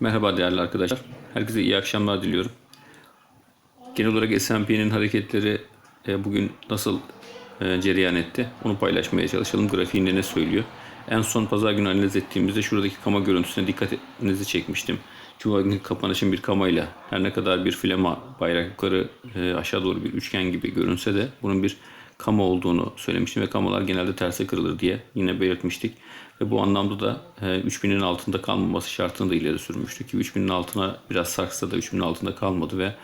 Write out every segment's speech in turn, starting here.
Merhaba değerli arkadaşlar. Herkese iyi akşamlar diliyorum. Genel olarak S&P'nin hareketleri e, bugün nasıl e, cereyan etti onu paylaşmaya çalışalım. Grafiğinde ne söylüyor? En son pazar günü analiz ettiğimizde şuradaki kama görüntüsüne dikkatinizi çekmiştim. Cuma günü kapanışın bir kamayla her ne kadar bir flama bayrak yukarı e, aşağı doğru bir üçgen gibi görünse de bunun bir kama olduğunu söylemiştim ve kamalar genelde terse kırılır diye yine belirtmiştik. Ve bu anlamda da e, 3000'in altında kalmaması şartını da ileri sürmüştük ki 3000'in altına biraz sarksa da 3000'in altında kalmadı ve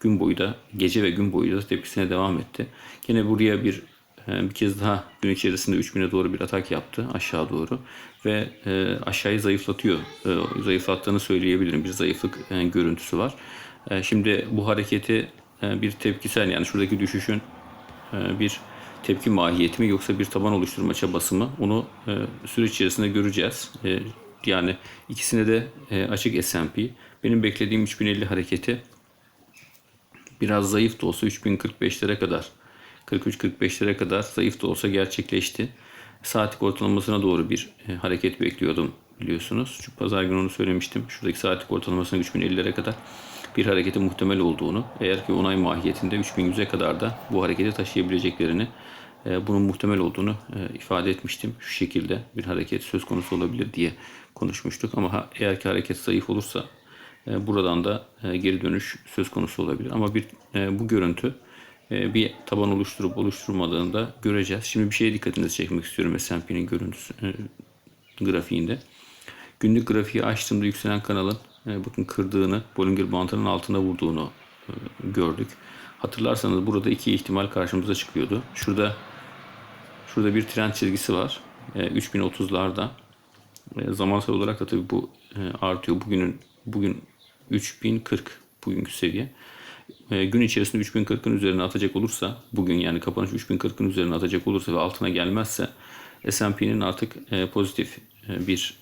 gün boyu da gece ve gün boyu da tepkisine devam etti. Gene buraya bir e, bir kez daha gün içerisinde 3000'e doğru bir atak yaptı aşağı doğru ve e, aşağıyı zayıflatıyor. E, zayıflattığını söyleyebilirim. Bir zayıflık e, görüntüsü var. E, şimdi bu hareketi e, bir tepkisel yani şuradaki düşüşün e, bir tepki mahiyeti mi yoksa bir taban oluşturma çabası mı onu e, süreç içerisinde göreceğiz. E, yani ikisine de e, açık S&P. Benim beklediğim 3050 hareketi biraz zayıf da olsa 3045'lere kadar 43-45'lere kadar zayıf da olsa gerçekleşti. Saatlik ortalamasına doğru bir e, hareket bekliyordum biliyorsunuz. Şu pazar günü onu söylemiştim. Şuradaki saatlik ortalamasına 3050'lere kadar bir hareketi muhtemel olduğunu, eğer ki onay mahiyetinde 3100'e kadar da bu hareketi taşıyabileceklerini, e, bunun muhtemel olduğunu e, ifade etmiştim. Şu şekilde bir hareket söz konusu olabilir diye konuşmuştuk. Ama eğer ki hareket zayıf olursa e, buradan da geri dönüş söz konusu olabilir. Ama bir bu görüntü bir taban oluşturup oluşturmadığını da göreceğiz. Şimdi bir şeye dikkatinizi çekmek istiyorum S&P'nin görüntüsü grafiğinde. Günlük grafiği açtığımda yükselen kanalın e, bakın kırdığını, Bollinger Bandının altına vurduğunu e, gördük. Hatırlarsanız burada iki ihtimal karşımıza çıkıyordu. Şurada şurada bir trend çizgisi var. E, 3030'larda. E, zamansal olarak da tabii bu e, artıyor. Bugünün bugün 3040 bugünkü seviye. E, gün içerisinde 3040'ın üzerine atacak olursa bugün yani kapanış 3040'ın üzerine atacak olursa ve altına gelmezse S&P'nin artık e, pozitif e, bir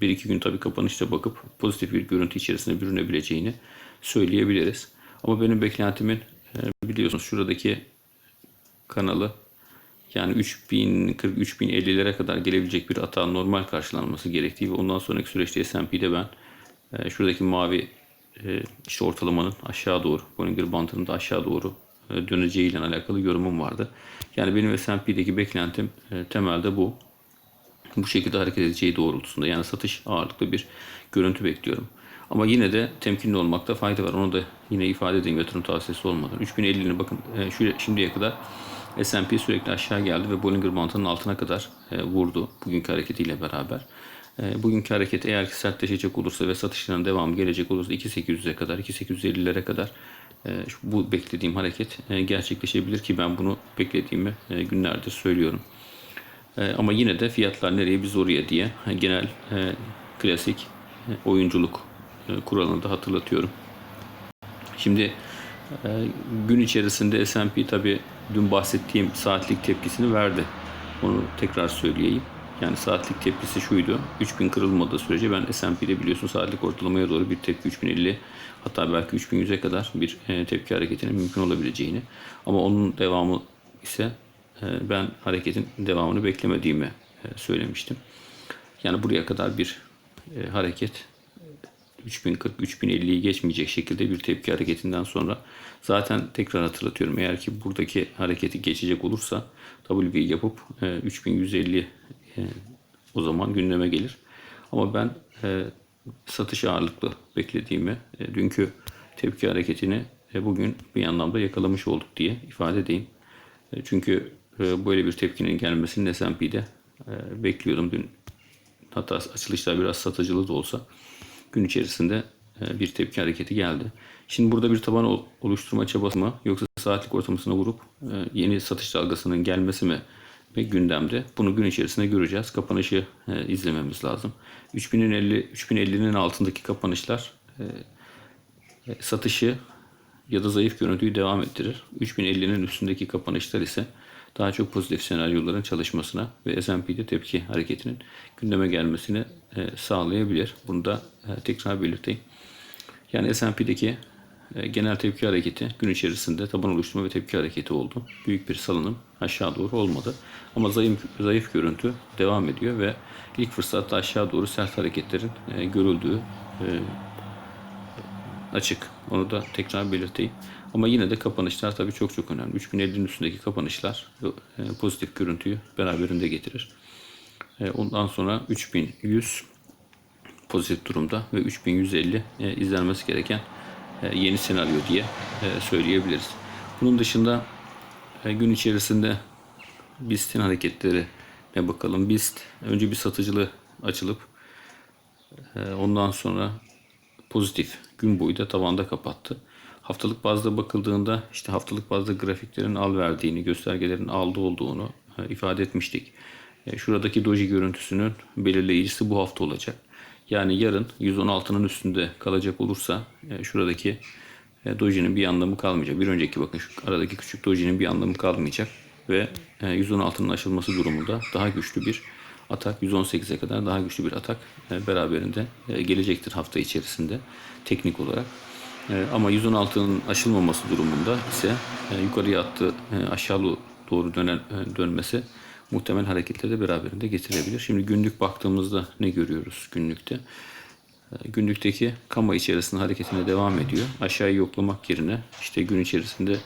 bir iki gün tabii kapanışta bakıp pozitif bir görüntü içerisine bürünebileceğini söyleyebiliriz. Ama benim beklentimin e, biliyorsunuz şuradaki kanalı yani 3040-3050'lere kadar gelebilecek bir atağın normal karşılanması gerektiği ve ondan sonraki süreçte S&P'de ben e, şuradaki mavi e, işte ortalamanın aşağı doğru, Bollinger Bandının da aşağı doğru döneceğiyle alakalı yorumum vardı. Yani benim S&P'deki beklentim temelde bu bu şekilde hareket edeceği doğrultusunda yani satış ağırlıklı bir görüntü bekliyorum. Ama yine de temkinli olmakta fayda var. Onu da yine ifade edeyim yatırım tavsiyesi olmadan. 3050'ni bakın e, şu şimdiye kadar S&P sürekli aşağı geldi ve Bollinger Bandının altına kadar e, vurdu bugünkü hareketiyle beraber. E, bugünkü hareket eğer ki sertleşecek olursa ve satışların devamı gelecek olursa 2800'e kadar, 2850'lere kadar bu beklediğim hareket gerçekleşebilir ki ben bunu beklediğimi günlerdir söylüyorum. E, ama yine de fiyatlar nereye biz oraya diye genel e, klasik e, oyunculuk e, kuralını da hatırlatıyorum. Şimdi gün içerisinde S&P tabi dün bahsettiğim saatlik tepkisini verdi. Onu tekrar söyleyeyim. Yani saatlik tepkisi şuydu. 3000 kırılmadığı sürece ben S&P'de biliyorsun saatlik ortalamaya doğru bir tepki 3050 hatta belki 3100'e kadar bir tepki hareketinin mümkün olabileceğini. Ama onun devamı ise ee, ben hareketin devamını beklemediğimi e, söylemiştim. Yani buraya kadar bir e, hareket 3040-3050'yi geçmeyecek şekilde bir tepki hareketinden sonra zaten tekrar hatırlatıyorum. Eğer ki buradaki hareketi geçecek olursa W yapıp 3150 e, o zaman gündeme gelir. Ama ben satış ağırlıklı beklediğimi, dünkü tepki hareketini bugün bir anlamda yakalamış olduk diye ifade edeyim. Çünkü böyle bir tepkinin gelmesini S&P'de e, bekliyordum dün. Hatta açılışta biraz satıcılı da olsa gün içerisinde e, bir tepki hareketi geldi. Şimdi burada bir taban oluşturma çabası mı yoksa saatlik ortalamasına vurup yeni satış dalgasının gelmesi mi ve gündemde. Bunu gün içerisinde göreceğiz. Kapanışı izlememiz lazım. 3050 3050'nin altındaki kapanışlar satışı ya da zayıf görüntüyü devam ettirir. 3050'nin üstündeki kapanışlar ise daha çok pozitif senaryoların çalışmasına ve S&P'de tepki hareketinin gündeme gelmesini e, sağlayabilir. Bunu da e, tekrar belirteyim. Yani S&P'deki e, genel tepki hareketi gün içerisinde taban oluşturma ve tepki hareketi oldu. Büyük bir salınım aşağı doğru olmadı. Ama zayıf, zayıf görüntü devam ediyor ve ilk fırsatta aşağı doğru sert hareketlerin görüldüğü açık. Onu da tekrar belirteyim. Ama yine de kapanışlar tabii çok çok önemli. 3050'nin üstündeki kapanışlar e, pozitif görüntüyü beraberinde getirir. E, ondan sonra 3100 pozitif durumda ve 3150 e, izlenmesi gereken yeni senaryo diye söyleyebiliriz. Bunun dışında gün içerisinde BIST'in hareketleri ne bakalım. BIST önce bir satıcılı açılıp ondan sonra pozitif gün boyu da tavanda kapattı. Haftalık bazda bakıldığında işte haftalık bazda grafiklerin al verdiğini, göstergelerin aldı olduğunu e, ifade etmiştik. E, Şuradaki doji görüntüsünün belirleyicisi bu hafta olacak. Yani yarın 116'nın üstünde kalacak olursa e, şuradaki dojinin bir anlamı kalmayacak. Bir önceki bakın şu aradaki küçük dojinin bir anlamı kalmayacak ve e, 116'nın aşılması durumunda daha güçlü bir atak 118'e kadar daha güçlü bir atak e, beraberinde e, gelecektir hafta içerisinde teknik olarak. E, ama 116'nın aşılmaması durumunda ise yukarıya attı aşağı doğru dönen dönmesi muhtemel hareketleri de beraberinde getirebilir. Şimdi günlük baktığımızda ne görüyoruz günlükte? Günlükteki kama içerisinde hareketine devam ediyor. Aşağıyı yoklamak yerine işte gün içerisinde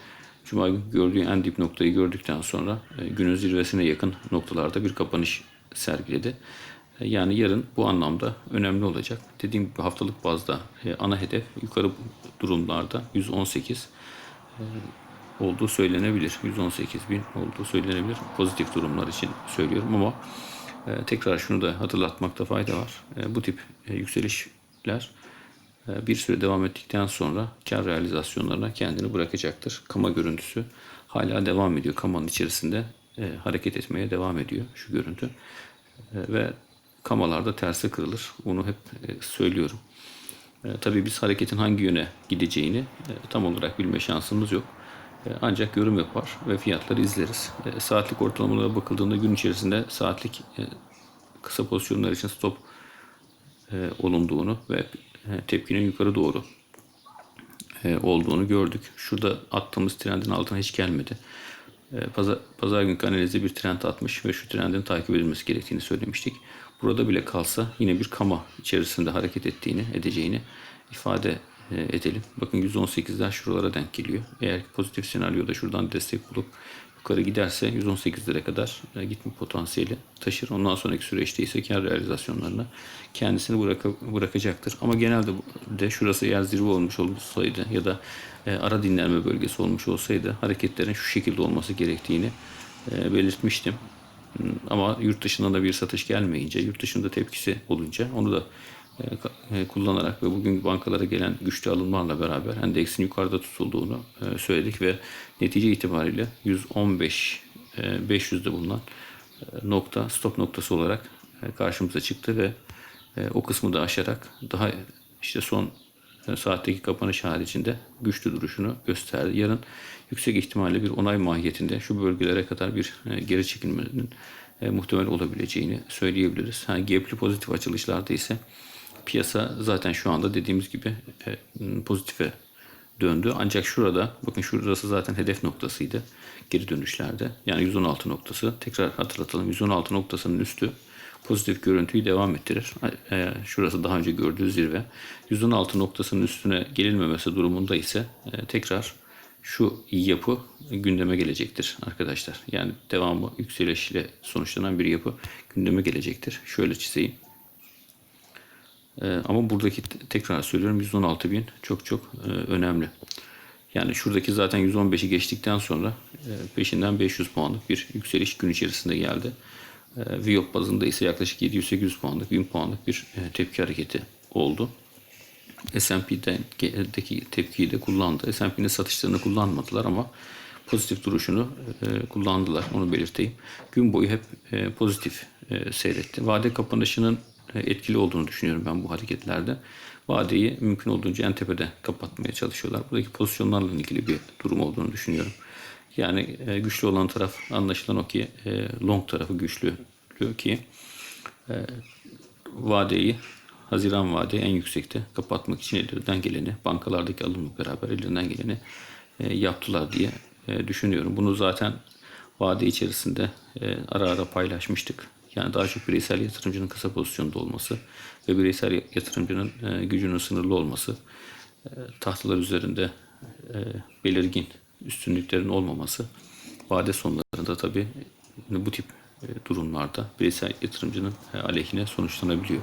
Cuma gördüğü en dip noktayı gördükten sonra günün zirvesine yakın noktalarda bir kapanış sergiledi. E, Yani yarın bu anlamda önemli olacak. Dediğim gibi haftalık bazda e, ana hedef yukarı durumlarda 118 e, olduğu söylenebilir. 118 bin olduğu söylenebilir. Pozitif durumlar için söylüyorum ama tekrar şunu da hatırlatmakta fayda var. Bu tip yükselişler bir süre devam ettikten sonra kar realizasyonlarına kendini bırakacaktır. Kama görüntüsü hala devam ediyor. Kamanın içerisinde e, hareket etmeye devam ediyor şu görüntü. E, ve kamalarda terse kırılır. Bunu hep e, söylüyorum. E, tabii biz hareketin hangi yöne gideceğini e, tam olarak bilme şansımız yok. E, ancak yorum yapar ve fiyatları izleriz. E, saatlik ortalamalara bakıldığında gün içerisinde saatlik e, kısa pozisyonlar için stop e, olunduğunu ve e, tepkinin yukarı doğru e, olduğunu gördük. Şurada attığımız trendin altına hiç gelmedi. E, Pazar, pazar günkü analizi bir trend atmış ve şu trendin takip edilmesi gerektiğini söylemiştik. Burada bile kalsa yine bir kama içerisinde hareket ettiğini, edeceğini ifade e, edelim. Bakın 118'ler şuralara denk geliyor. Eğer pozitif senaryoda şuradan destek bulup yukarı giderse 118'lere kadar e, gitme potansiyeli taşır. Ondan sonraki süreçte ise kar realizasyonlarına kendisini bıraka- bırakacaktır. Ama genelde de şurası eğer zirve olmuş olsaydı ya da e, ara dinlenme bölgesi olmuş olsaydı hareketlerin şu şekilde olması gerektiğini e, belirtmiştim. Hmm, Ama yurt dışından da bir satış gelmeyince, yurt dışında tepkisi olunca onu da e, kullanarak ve bugün bankalara gelen güçlü alımlarla beraber endeksin yukarıda tutulduğunu söyledik ve netice itibariyle 115 e, 500'de bulunan nokta stop noktası olarak karşımıza çıktı ve o kısmı da aşarak daha işte son saatteki kapanış haricinde güçlü duruşunu gösterdi. Yarın yüksek ihtimalle bir onay mahiyetinde şu bölgelere kadar bir e, geri çekilmenin e, muhtemel olabileceğini söyleyebiliriz. Ha, gap'li pozitif açılışlarda ise piyasa zaten şu anda dediğimiz gibi e, pozitife döndü. Ancak şurada bakın şurası zaten hedef noktasıydı geri dönüşlerde. Yani 116 noktası. Tekrar hatırlatalım. 116 noktasının üstü pozitif görüntüyü devam ettirir. E, şurası daha önce gördüğü zirve. 116 noktasının üstüne gelinmemesi durumunda ise e, tekrar şu yapı gündeme gelecektir arkadaşlar. Yani devamı yükselişle sonuçlanan bir yapı gündeme gelecektir. Şöyle çizeyim. Ee, ama buradaki te- tekrar söylüyorum 116 bin çok çok e, önemli. Yani şuradaki zaten 115'i geçtikten sonra e, peşinden 500 puanlık bir yükseliş gün içerisinde geldi. E, Viyop bazında ise yaklaşık 700-800 puanlık, 1000 puanlık bir e, tepki hareketi oldu. S&P'deki tepkiyi de kullandı. S&P'nin satışlarını kullanmadılar ama pozitif duruşunu e, kullandılar. Onu belirteyim. Gün boyu hep e, pozitif seyretti. Vade kapanışının etkili olduğunu düşünüyorum ben bu hareketlerde. Vadeyi mümkün olduğunca en tepede kapatmaya çalışıyorlar. Buradaki pozisyonlarla ilgili bir durum olduğunu düşünüyorum. Yani e, güçlü olan taraf anlaşılan o ki e, long tarafı güçlü ki e, vadeyi Haziran vadeyi en yüksekte kapatmak için ellerinden geleni bankalardaki alımla beraber ellerinden geleni e, yaptılar diye e, düşünüyorum. Bunu zaten vade içerisinde e, ara ara paylaşmıştık. Yani daha çok bireysel yatırımcının kısa pozisyonda olması ve bireysel yatırımcının e, gücünün sınırlı olması, e, tahtalar üzerinde e, belirgin üstünlüklerin olmaması, vade sonlarında tabii bu tip e, durumlarda bireysel yatırımcının e, aleyhine sonuçlanabiliyor.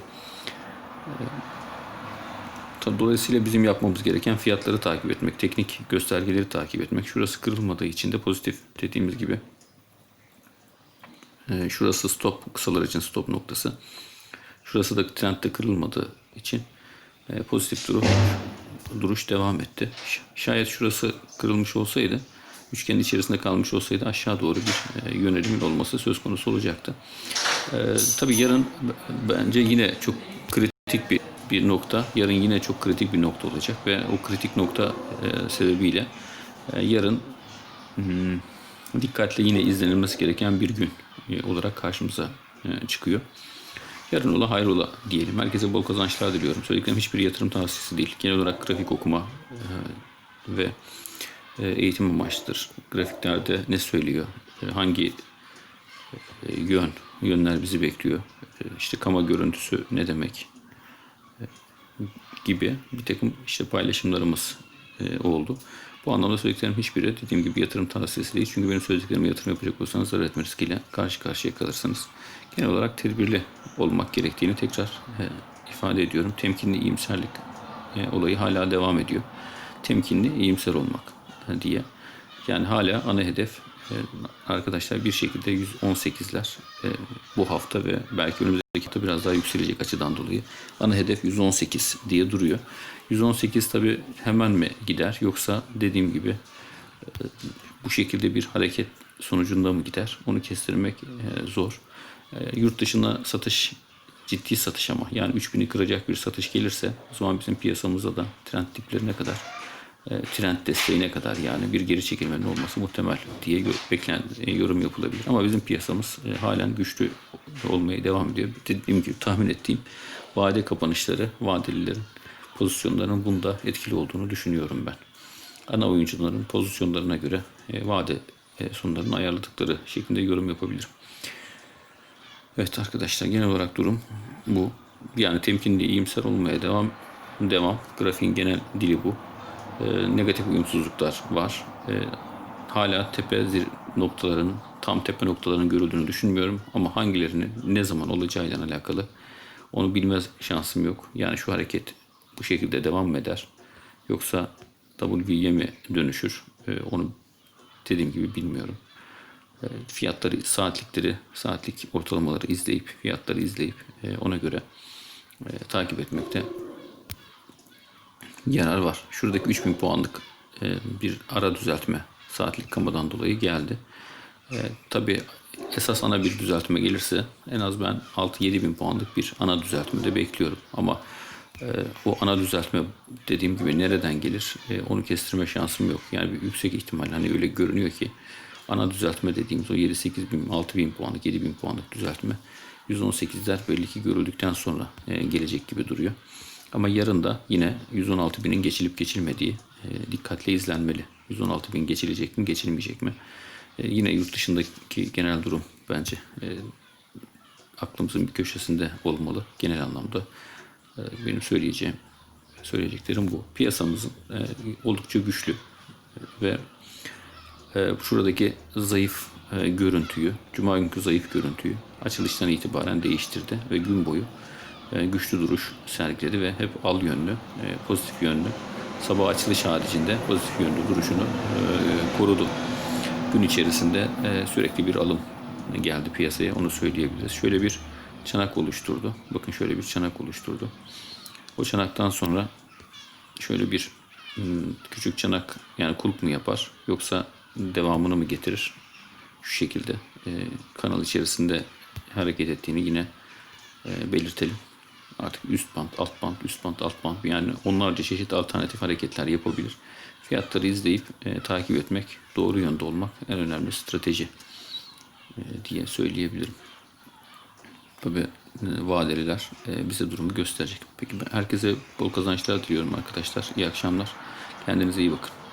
Dolayısıyla bizim yapmamız gereken fiyatları takip etmek, teknik göstergeleri takip etmek. Şurası kırılmadığı için de pozitif dediğimiz gibi. Şurası stop, kısalar için stop noktası. Şurası da trendde kırılmadığı için e, pozitif duruş, duruş devam etti. Şayet şurası kırılmış olsaydı, üçgenin içerisinde kalmış olsaydı aşağı doğru bir e, yönelimin olması söz konusu olacaktı. Ee, tabii yarın bence yine çok kritik bir bir nokta. Yarın yine çok kritik bir nokta olacak ve o kritik nokta e, sebebiyle e, yarın hmm, dikkatle yine izlenilmesi gereken bir gün e, olarak karşımıza e, çıkıyor. Yarın ola hayrola diyelim. Herkese bol kazançlar diliyorum. Söylediklerim hiçbir yatırım tavsiyesi değil. Genel olarak grafik okuma e, ve e, eğitim amaçlıdır. Grafiklerde ne söylüyor, e, hangi yön, yönler bizi bekliyor, işte kama görüntüsü ne demek, gibi bir takım işte paylaşımlarımız oldu. Bu anlamda söylediklerim hiçbiri dediğim gibi yatırım tavsiyesi değil. Çünkü benim söylediklerime yatırım yapacak olsanız zarar etme riskiyle karşı karşıya kalırsınız. Genel olarak tedbirli olmak gerektiğini tekrar e, ifade ediyorum. Temkinli iyimserlik e, olayı hala devam ediyor. Temkinli iyimser olmak e, diye. Yani hala ana hedef e, arkadaşlar bir şekilde 118'ler e, bu hafta ve belki önümüzdeki hafta biraz daha yükselecek açıdan dolayı. Ana hedef 118 diye duruyor. 118 tabi hemen mi gider yoksa dediğim gibi e, bu şekilde bir hareket sonucunda mı gider? Onu kestirmek e, zor. E, Yurt dışına satış ciddi satış ama yani 3000'i kıracak bir satış gelirse o zaman bizim piyasamızda da trend diplerine kadar trend desteğine kadar yani bir geri çekilmenin olması muhtemel diye beklen e, yorum yapılabilir. Ama bizim piyasamız e, halen güçlü olmaya devam ediyor. Dediğim gibi tahmin ettiğim vade kapanışları, vadelilerin pozisyonlarının bunda etkili olduğunu düşünüyorum ben. Ana oyuncuların pozisyonlarına göre e, vade e, sonlarını ayarladıkları şeklinde yorum yapabilirim. Evet arkadaşlar genel olarak durum bu. Yani temkinli iyimser olmaya devam devam. Grafiğin genel dili bu. Ee, negatif uyumsuzluklar var. Ee, hala tepe zir noktaların tam tepe noktalarının görüldüğünü düşünmüyorum ama hangilerinin ne zaman olacağıyla alakalı onu bilme şansım yok. Yani şu hareket bu şekilde devam mı eder? Yoksa W'ye mi dönüşür? Ee, onu dediğim gibi bilmiyorum e, fiyatları, saatlikleri, saatlik ortalamaları izleyip, fiyatları izleyip e, ona göre e, takip etmekte yarar var. Şuradaki 3000 puanlık e, bir ara düzeltme saatlik kamadan dolayı geldi. E, Tabi esas ana bir düzeltme gelirse en az ben 6-7 bin puanlık bir ana düzeltme de bekliyorum. Ama e, o ana düzeltme dediğim gibi nereden gelir e, onu kestirme şansım yok. Yani bir yüksek ihtimal hani öyle görünüyor ki ana düzeltme dediğimiz o 7-8 bin 6 bin puanlık 7 bin puanlık düzeltme 118'ler belli ki görüldükten sonra e, gelecek gibi duruyor. Ama yarın da yine 116 binin geçilip geçilmediği e, dikkatle izlenmeli. 116 bin geçilecek mi geçilmeyecek mi? E, yine yurt dışındaki genel durum bence e, aklımızın bir köşesinde olmalı genel anlamda. Benim söyleyeceğim söyleyeceklerim bu. Piyasamızın oldukça güçlü ve şuradaki zayıf görüntüyü, cuma günkü zayıf görüntüyü açılıştan itibaren değiştirdi ve gün boyu güçlü duruş sergiledi ve hep al yönlü, e, pozitif yönlü, sabah açılış haricinde pozitif yönlü duruşunu e, korudu. Gün içerisinde e, sürekli bir alım geldi piyasaya, onu söyleyebiliriz. Şöyle bir çanak oluşturdu. Bakın şöyle bir çanak oluşturdu. O çanaktan sonra şöyle bir hmm, küçük çanak yani kulp mu yapar yoksa devamını mı getirir? Şu şekilde e, kanal içerisinde hareket ettiğini yine e, belirtelim. Artık üst band, alt band, üst band, alt band yani onlarca çeşit alternatif hareketler yapabilir. Fiyatları izleyip e, takip etmek, doğru yönde olmak en önemli strateji e, diye söyleyebilirim. Tabi e, vadeliler e, bize durumu gösterecek. Peki ben herkese bol kazançlar diliyorum arkadaşlar. İyi akşamlar. Kendinize iyi bakın.